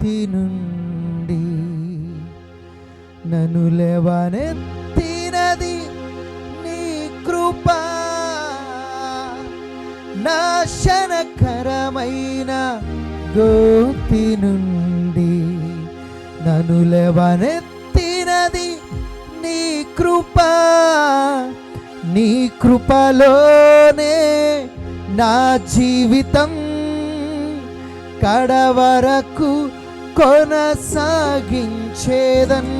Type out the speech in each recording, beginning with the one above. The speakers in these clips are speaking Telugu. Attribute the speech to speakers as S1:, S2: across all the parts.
S1: స్థితి నుండి నన్ను లేవనెత్తినది నీ కృప. నాశనకరమైన గోతి నుండి నన్ను లేవనెత్తినది నీ కృప. నీ కృపలోనే నా జీవితం కడవరకు కొనసాగించేదన్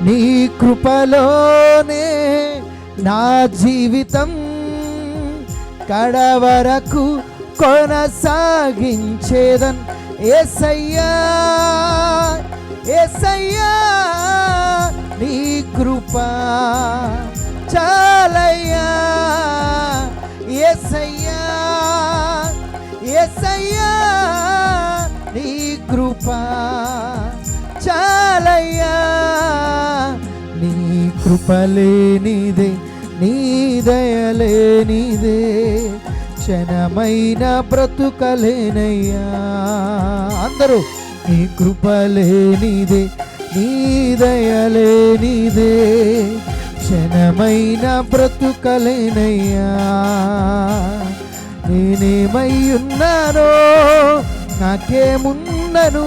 S1: నీ కృపలోనే నా జీవితం కడవరకు కొనసాగించేదన్. ఏసయ్యా ఏసయ్యా నీ కృప చాలయ్యా. ఏసయ్యా ఏసయ్యా కృప చాలయ్యా. నీ కృపలేనిదే నీ దయలేనిదే క్షణమైన బ్రతుకలేనయ్యా. అందరూ నీ కృపలేనిదే నీ దయలేనిదే క్షణమైన బ్రతుకలేనయ్యా. నేనేమై ఉన్నానో నాకేముందను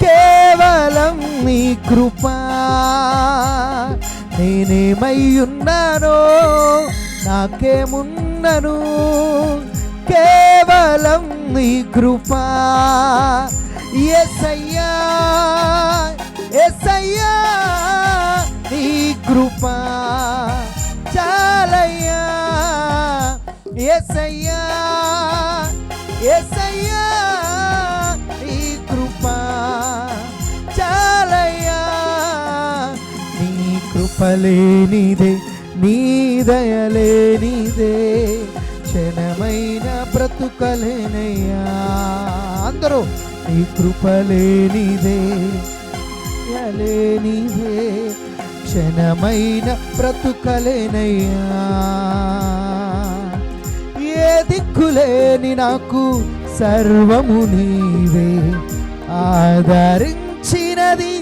S1: కేవలం నీ కృపా. నేనేమయ్యున్నానో నాకేముందను కేవలం నీ కృపా. ఎసయ్యా ఎసయ్యా నీ కృపా. చాలయ్యా ఎసయ్యా ఎసయ్యా కృపలేనిదే నీ దయలేనిదే క్షణమైన బ్రతుకలేనయ్యా. అందరూ నీ కృపలేనిదే లేనిదే క్షణమైన బ్రతుకలేనయ్యా. ఏ దిక్కులేని నాకు సర్వము నీవే ఆదరించినది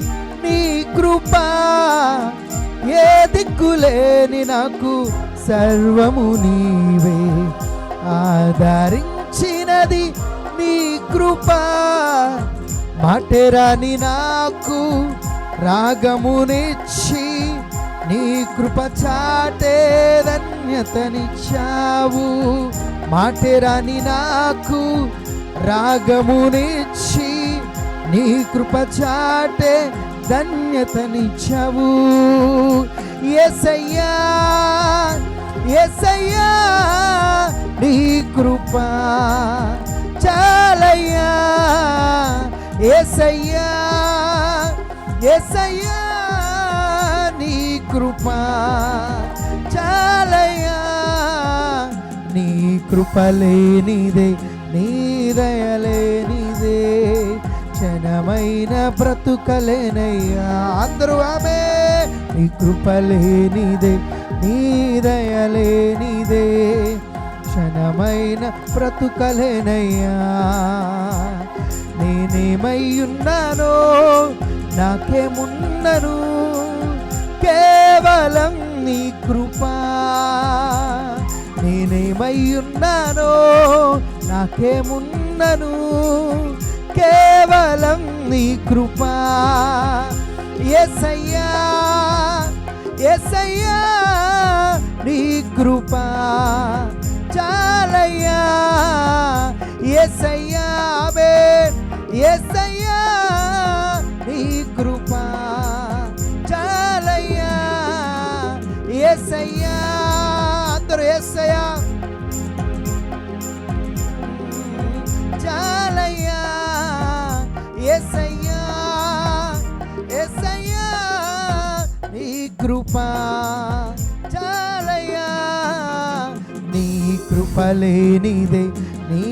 S1: నీ కృపా. ఏ దిక్కులేని నాకు సర్వము నీవే. ఆదరించినది నీ కృప. మాటెరాని నాకు రాగమునిచ్చి నీ కృప చాటే ధన్యతనిచ్చావు. మాటెరాని నాకు రాగమునిచ్చి నీ కృప చాటే ధన్యతనిచ్చావు. ఎసయ్యా ఎసయ్యా నీ కృప చాలయ్యా. ఎసయ్యా ఎసయ్యా నీ కృప చాలయ్యా. నీ కృప లేనిదే నీ దయలేనిదే క్షణమైన బ్రతుకలేనయ్యా. అందరూ ఆమె నీ కృపలేనిదే నీదయలేనిదే నీ దయలేనిదే క్షణమైన బ్రతుకలేనయ్యా. నేనేమయ్యున్నానో నాకేమున్నను? కేవలం నీ కృపా. నేనేమయ్యున్నానో నాకేమున్నను? కేవలం నీ కృపా. ఎసయ్యా ఎసయ్యా నీ కృపా. చాలయ్యా ఎసయ్యా బే ఎసయ్యా నీ కృపా. చాలయ్యా ఎసయ్యా అందరూ ఎస్సయ్యా కృపా చాలయ్యా. నీ కృపలేనిదే నీ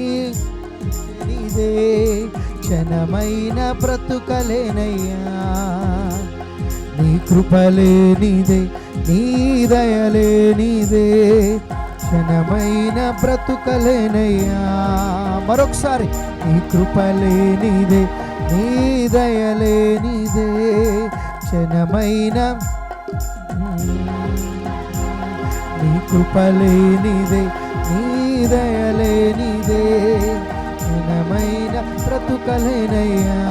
S1: నీదే క్షణమైన బ్రతుకలేనయ్యా. నీ కృపలేనిదే నీ దయలేనిదే క్షణమైన బ్రతుకలేనయ్యా. మరొకసారి నీ కృపలేనిదే నీ దయలేనిదే క్షణమైన నీ కృపలేనిదే నీ దయలేనిదే క్షణమైన బ్రతుకలేనయ్యా.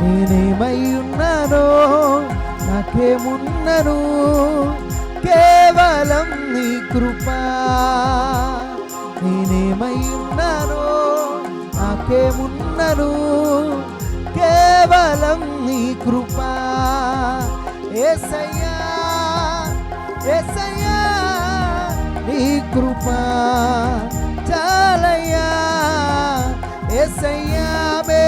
S1: నేనేమై ఉన్నానో నాకేమున్నను? కేవలం నీ కృపా. నేనేమై ఉన్నానో నాకేమున్నను? కేవలం నీ కృపా. ఏసయ్యా ఏసయ్యా నీ కృపా చాలయ్యా. ఏసయ్యా మే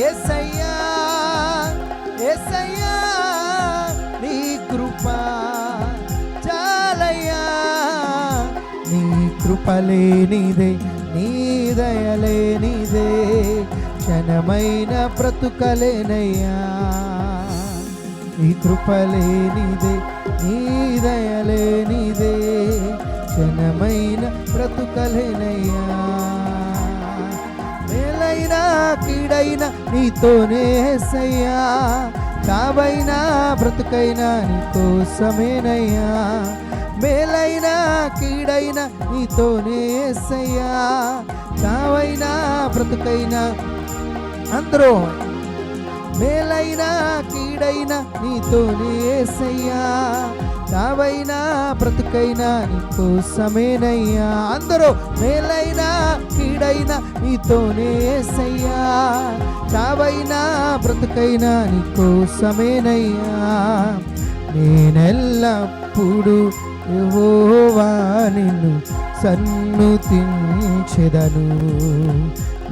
S1: ఏసయ్యా ఏసయ్యా నీ కృపా చాలయ్యా. నీ కృపలేనిదే దయలేనిదే క్షణమైన బ్రతుకలేనయ్యా. నీ కృపలేనిదే నీ దయలేనిదే క్షణమైన బ్రతుకలేనయ్యా. మేలైనా కీడైనా నీతోనే సయ్యా చావైనా బ్రతుకైనా నీ కోసమేనయ్యా. మేలైనా కీడైన నీతోనే సయ్యా చావైనా బ్రతుకైనా అందరూ మేలైనా కీడైనా నీతోనే సయ్యా చావైనా బ్రతుకైనా నీ కోసమేనయ్యా అందరూ మేలైనా కీడైనా నీతోనే సయ్యా చావైనా బ్రతుకైనా నీ కోసమేనయ్యా నేనెల్లప్పుడు యహోవా నిన్ను సన్నుతించెదను.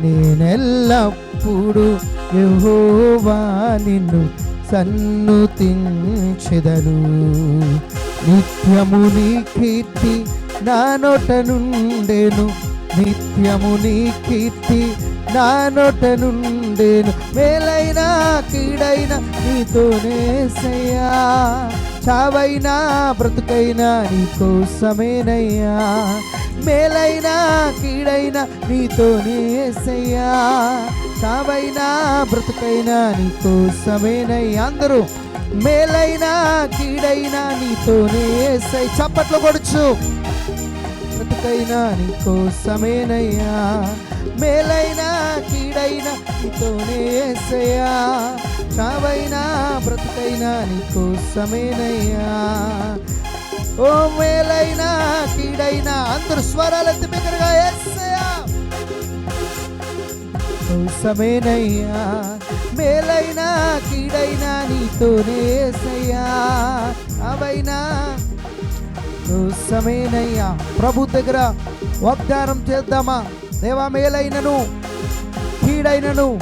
S1: నేనెల్లప్పుడు యహోవా నిన్ను సన్నుతించెదను. నిత్యము నీ కీర్తి నా నోట నుండెను. నిత్యము నీ కీర్తి నా నోట నుండెను. మేలైనా కీడైనా నీతోనే సయ్యా. చావైనా బ్రతుకైనా నీ కోసమేనయ్యా. మేలైనా కీడైనా నీతోనే సయ్యా చావైనా బ్రతుకైనా నీ కోసమేనయ్యా. అందరూ మేలైనా కీడైనా నీతోనే సై చప్పట్లు కొడుచు. ఎందుకైనా నీ కోసమేనయ్యా మేలైనా కీడైనా నీతోనే సయ్యా చావైనా బ్రతుకైనా నీ కోసమేనయ్యా ఓ మేలైనా కీడైనా అందరు స్వరాలు ఎత్తి బిగ్గరగా యేసయ్యా కోసమేనయ్యా మేలైనా కీడైనా నీతోనే సయ్యా అవైనా సమేనయ్యా ప్రభు దగ్గర వాగ్దానం చేద్దామా? దేవా మేలైనను కీడైనను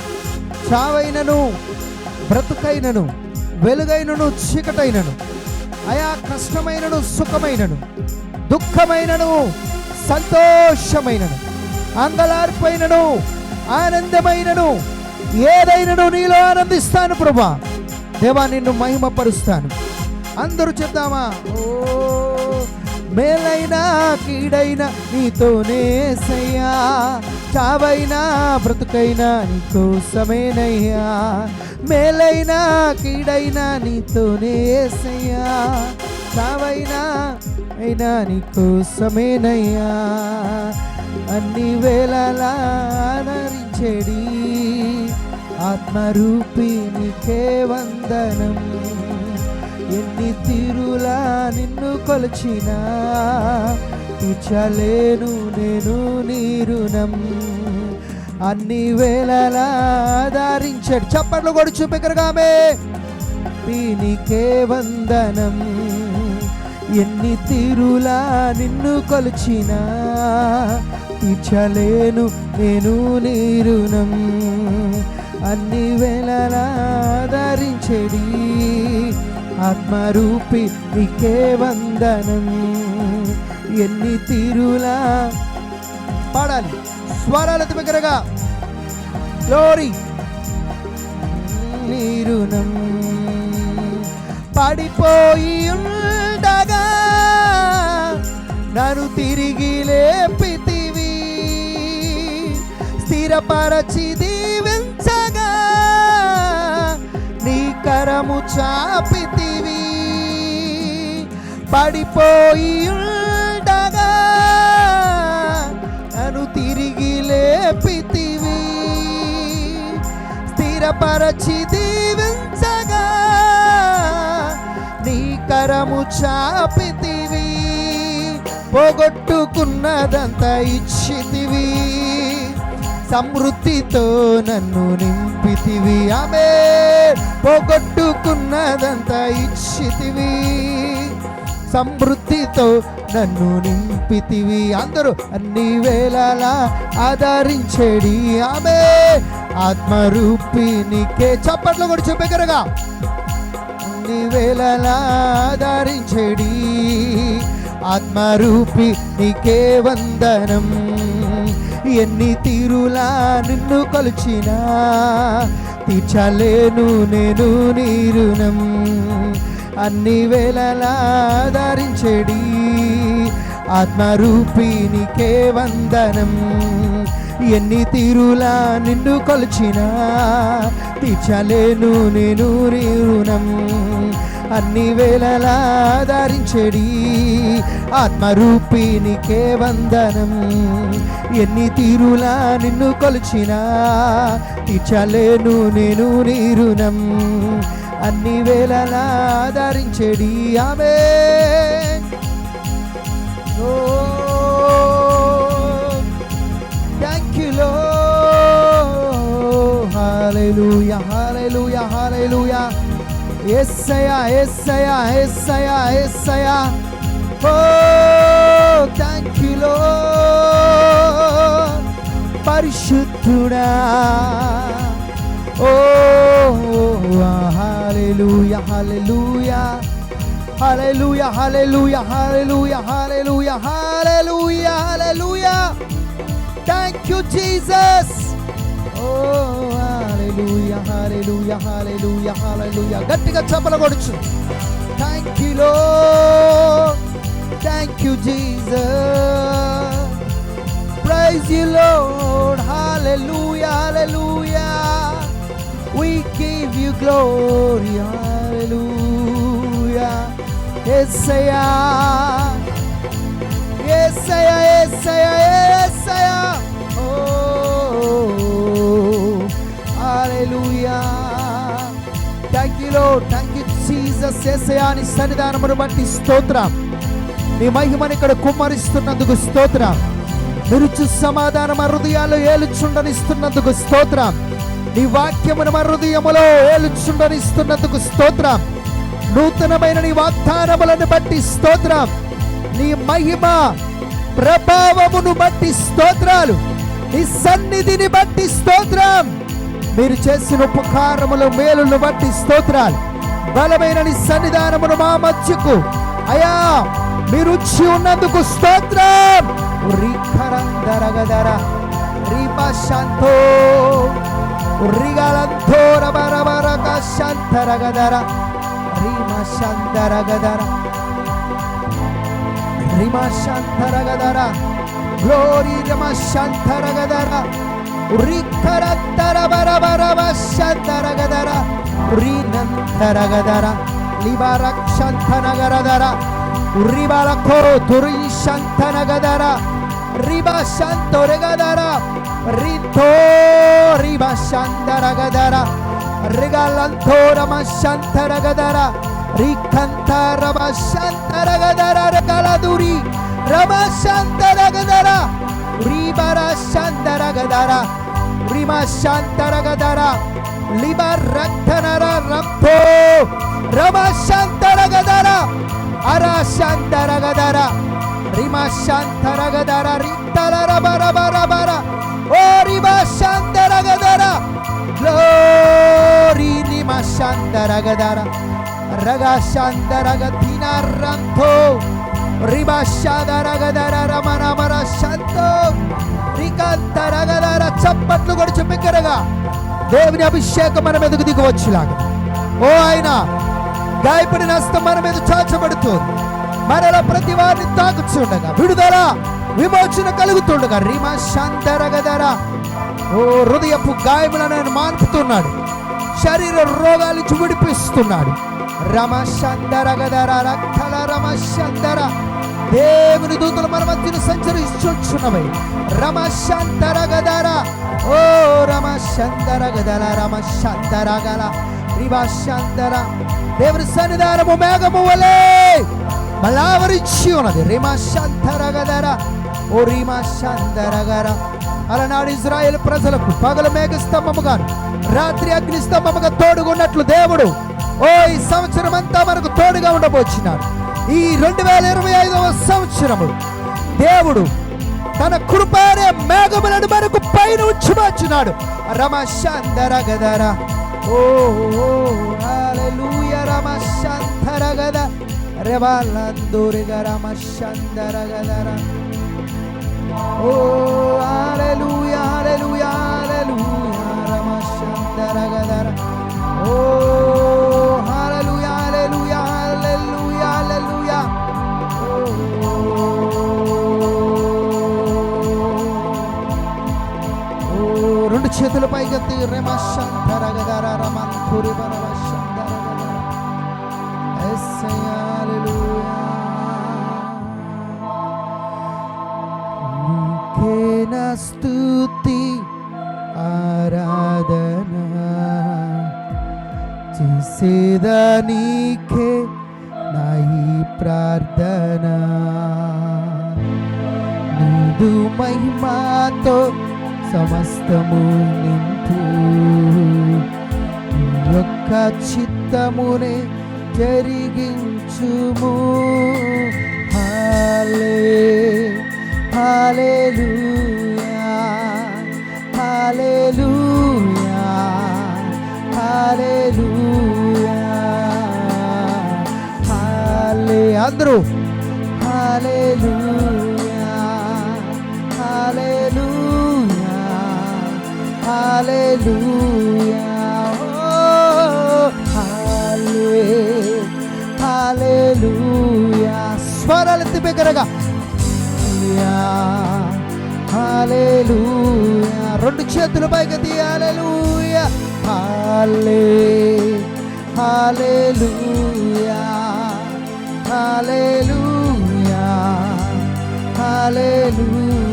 S1: చావైనను బ్రతుకైనను వెలుగైనను చీకటైనను అయా కష్టమైనను సుఖమైనను దుఃఖమైనను సంతోషమైనను అంగలార్పైనను ఆనందమైనను ఏదైనను నీలో ఆనందిస్తాను ప్రభా. దేవా నిన్ను మహిమపరుస్తాను. అందరూ చెప్దామా? ఓ మేలైనా కీడైనా నీతోనే సయ్యా. చావైనా బ్రతుకైనా నీకోసమేనయ్యా. మేలైనా కీడైనా నీతోనే సయ్యా. చావైనా అయినా నీకోసమేనయ్యా. అన్ని వేళలా ఆదరించేడి. ఆత్మరూపి నీకే వందనం. ఎన్ని తీరులా నిన్ను కొలిచినా? తీర్చలేను నేను నీ రుణం. అన్ని వేళలా ఆదరించాడు చప్పట్లు కూడా చూపెకరుగామే దీనికే వందనం. ఎన్ని తీరులా నిన్ను కొలిచినా? తీర్చలేను నేను నీ రుణం. అన్ని వేళలా ధరించెడి ఆత్మరూపి నీకే వందనం. ఎన్ని తీరులా. పాడాలి. స్వరాలత దగ్గరగా గ్లోరీ నీరుణం పడిపోయి ఉండగా నన్ను తిరిగి లేపితివి. స్థిరపరచిది కరము చాపితివి. పడిపోయి ఉండగా నన్ను తిరిగి లేపితివి. స్థిరపరచి దీవించగా నీ కరము చాపితివి. పోగొట్టుకున్నదంతా ఇచ్చితివి. సమృద్ధితో నన్ను నింపితివి. ఆమె పోగొట్టు పోగొట్టుకున్నదంతా ఇచ్చితివి. సమృద్ధితో నన్ను నింపితివి. అందరూ అన్ని వేళలా ఆదరించేడి ఆమె. ఆత్మరూపినికే చప్పట్లు కూడా చెప్పగరగా అన్ని వేళలా ఆదరించేడి ఆత్మరూపి నీకే వందనం. ఎన్ని తీరులా నిన్ను కొలిచినా తీర్చలేను నేను నీరునం అన్ని వేళలా ధరించెడి. ఆత్మరూపి నీకే వందనం. ఎన్ని తీరులా నిన్ను కొలిచినా తీర్చలేను నేను రుణం. అన్ని వేళలా ధరించెడి. ఆత్మరూపినికే వందనం. ఎన్ని తీరులా నిన్ను కొలిచినా తీర్చలేను నేను నీ రుణం. అన్ని వేళలా ధరించెడి. ఆమె థ్యాంక్ యూ లో హాలెలూయా. ఎస్సయా ఎస్సయా ఎస్సయా ఎస్సయా ఓ థ్యాంక్ యూ పరిశుద్ధుడా. ఓ hallelujah hallelujah hallelujah hallelujah hallelujah hallelujah hallelujah hallelujah thank you Jesus oh hallelujah, hallelujah, hallelujah, hallelujah. Gattika chapala kodichu. Thank you, Lord. Thank you, Jesus. Praise you, Lord. Hallelujah, hallelujah. We give you glory, hallelujah. Yes, I am. Yes, I. Yes, I. Hallelujah. Thank you Lord thank you Jesus సన్నిధానమును బట్టి స్తోత్రం. నీ మహిమని ఇక్కడ కుమ్మరిస్తున్నందుకు స్తోత్రం. నిరుచు సమాధానం హృదయాలు ఏలుచుండనిస్తున్నందుకు స్తోత్రం. నీ వాక్యమును మా హృదయములో ఏలుచుండనిస్తున్నందుకు స్తోత్రం. నూతనమైన నీ వాగ్దానములను బట్టి స్తోత్రం. నీ మహిమ ప్రభావమును బట్టి స్తోత్రాలు. నీ సన్నిధిని బట్టి స్తోత్రం. మీరు చేసిన ఉపకారములు మేలును బట్టి స్తోత్రాలు. బలమైన నీ సన్నిధానమును మా మధ్యకు. అయా మీరు వచ్చి ఉన్నందుకు స్తోత్రం. రిఖరందరగదర రిపశాంతో రిగలంతో రబరబరక శాంతరగదర రీమశాంతరగదర రిమశాంతరగదర గ్లోరీ రమశాంతరగదర రిఖరంతర బరబరవ శాంతరగదర ರಿಕ್ಕರಂತರಬರಬರವಶಂತರಗದರ ರಿನಂತರಗದರ ಲಿಬರಕ್ಷಂತನಗರದರ ರಿಬರಖೋ ದುರಿಶಂತನಗದರ ರಿಬಶಂತೊರೆಗದರ ರಿಂಥೋ ರಿಬಶಂತರಗದರ ರಿಗಲಂಥೋರಮಶಂತರಗದರ ರಿಕ್ಕಂತರಮಶಂತರಗದರ ರಿಗಲದುರಿ ರಮಶಂತರಗದರ ರಿಬರಶಂತರಗದರ ರಿಮ ಶಾಂತರಗದರ ಲಿಬ ರಕ್ತನರ ರಕ್ತೋ ರಮ ಶಾಂತರಗದರ ಅರ ಶಾಂತರಗದರ ರಿಮ ಶಾಂತರಗದರ ರಿತ್ತಲ ರಬ ರಬ ರಬರ ಓ ರಿಮ ಶಾಂತರಗದರ ಗ್ಲೋರಿ ರಿಮ ಶಾಂತರಗದರ ರಗ ಶಾಂತರಗ ದಿನ ರಂಥೋ ರಿಮ ಶಾಂತರಗದರ ರಮ ರಮರ ಶಾಂತೋ రిమ శాదరగదర చప్పట్లు కూడా చెప్పగరగా దేవుని అభిషేకం మన మీదకు దిగువచ్చులాగా. ఓ ఆయన గాయపడిన హస్తం మన మీద చాచబడుతుంది మనలో ప్రతి వారిని తాకుచుండగా విడుదల విమోచన కలుగుతుండగా రీమా శాంతరగదర. ఓ హృదయపు గాయములను ఆయన మాన్పుతున్నాడు. శరీర రోగాల రమ విడిపిస్తున్నాడు రమశందరగదర రక్కల రమశందర దేవుని దూతలు మన మధ్యను సంచరిస్తున్నవి రమశంతరగదర. ఓ రమశందరగదర రమశందరగల శాంతర దేవుని సన్నిధానము మేఘము వలె బలావరించి ఉన్నది. రిమాశంతరగదర. ఓ రిమాశందరగర అలనాడు ఇజ్రాయెల్ ప్రజలకు పగల మేఘ స్తంభముగా రాత్రి అగ్ని స్తంభముగా తోడుగున్నట్లు దేవుడు ఓ ఈ సంవత్సరం అంతా మనకు తోడుగా ఉండబోచ్చినాడు ఈ రెండు వేల ఇరవై ఐదవ సంవత్సరము దేవుడు తన కృపారే మేఘములను మనకు పైన ఉంచుమచ్చున్నాడు రమశాంతర గదరా. ఓ హల్లెలూయా రమశాంతర గద. రెవాలందూరిగ రమశాంతర గదరా. ఓ హల్లెలూయా హల్లెలూయా హల్లెలూయా రమశాంతర గదరా. ఓ చేతులు పైకెత్తి రెమశంతర రమంతురి బరవశంతర స్తుతి ఆరాధన చేసేదానికే నాయి నా ప్రార్థన నీదు మహిమాతో సమస్తము నింపు. యొక్క చిత్తమునే జరిగించుము. హాలే హాలేలూయా హాలేలూయా హాలేలూయా. హాలే అందరూ హాలేలూయా. హాలేలూయా ఓ హాలే హాలేలూయా స్వరాలెత్తి బిగ్గరగా. హాలేలూయా రెండు చేతులు పైకి తీయాలూయా హాలే hallelujah hallelujah hallelujah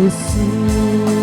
S1: esse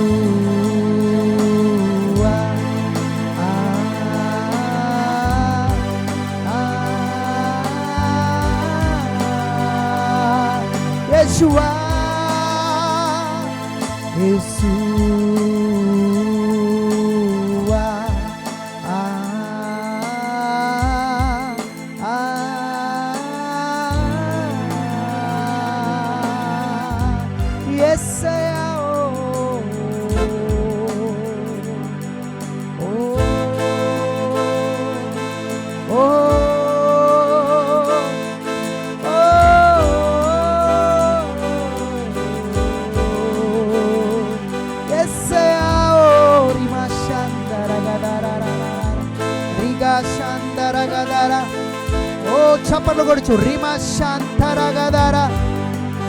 S1: Surima Shantaragadara.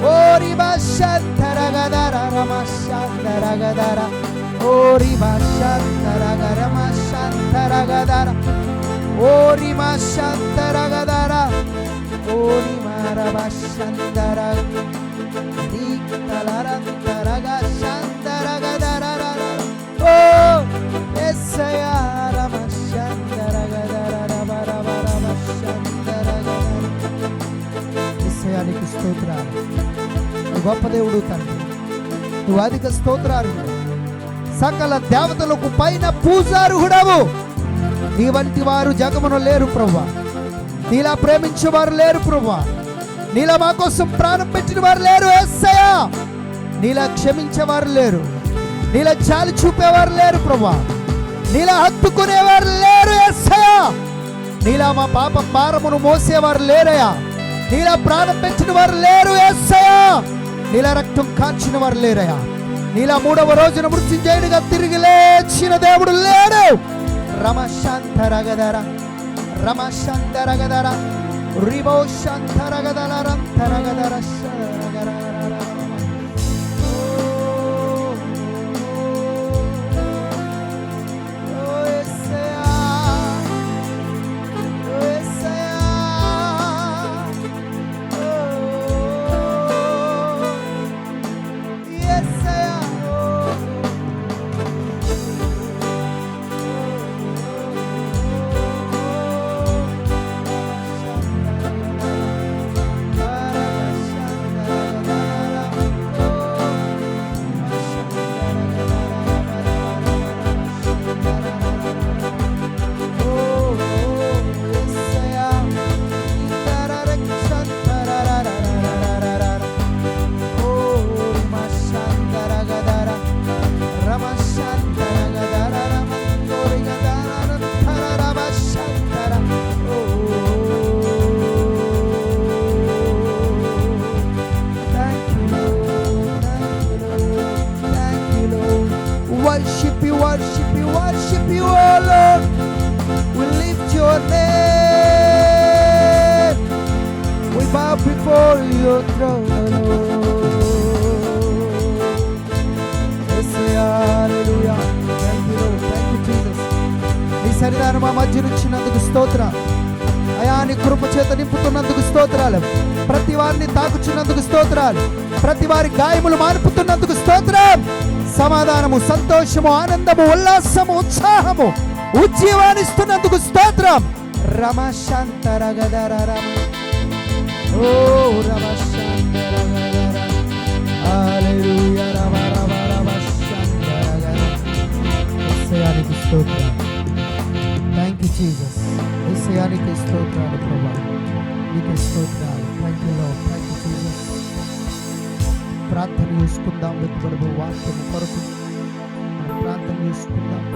S1: Oriba Shantaragadara Ramashantaragadara. Oriba Shantaragadara Ramashantaragadara. Orima Shantaragadara. Orima Rabashantara. Diktalarantara. విషయానికి స్తోత్రాలు. గొప్ప దేవుడు తండ్రి నువ్వు అధిక స్తోత్రాలు సకల దేవతలకు పైన పూజారుహుడవు. నీ వంటి వారు జగమును లేరు ప్రభా నీలా ప్రేమించేవారు లేరు ప్రభా నీలా మా కోసం ప్రాణం పెట్టిన వారు లేరు ఎస్సయా నీలా క్షమించేవారు లేరు. నీలా చాలి చూపేవారు లేరు ప్రభా నీలా హత్తుకునేవారు లేరు ఎస్సయా నీలా మా పాప భారమును మోసేవారు లేరయా నీలా ప్రాణం పెంచిన వారు లేరు ఎస్సయా నీలా రక్తం కాల్చిన వారు లేరయా నీలా మూడవ రోజున మృత్యుంజయుడిగా తిరిగి లేచిన దేవుడు లేడు. రమశాంతరగదర రమశాంతరగదర రిబో శాంతరగదల రంత రగదర చేసినందుకు మధ్య అయా నీ కృప చేత నింపుతున్నందుకు స్తోత్రాలు. ప్రతి వారిని తాకుచున్నందుకు స్తోత్రాలు. ప్రతి వారి గాయములు మార్పుతున్నందుకు స్తోత్రం సమాధానము సంతోషము ఆనందము ఉల్లాసము ఉత్సాహము ఉజ్జీవానిస్తున్నందుకు స్తోత్రం. రమశాంతరగదర రమ ఓ రమశాంతరగదర రమ రమ రమశాంతరగదర స్తోత్రం. థ్యాంక్ యూ జీసస్ యేసయ్యానికి స్తోత్రాలు ప్రభా నీకు స్తోత్రాలు thank you Lord thank you Jesus ప్రార్థన చేసుకుందాం వెతుబడు వాక్యం కొరకు ప్రార్థన చేసుకుందాం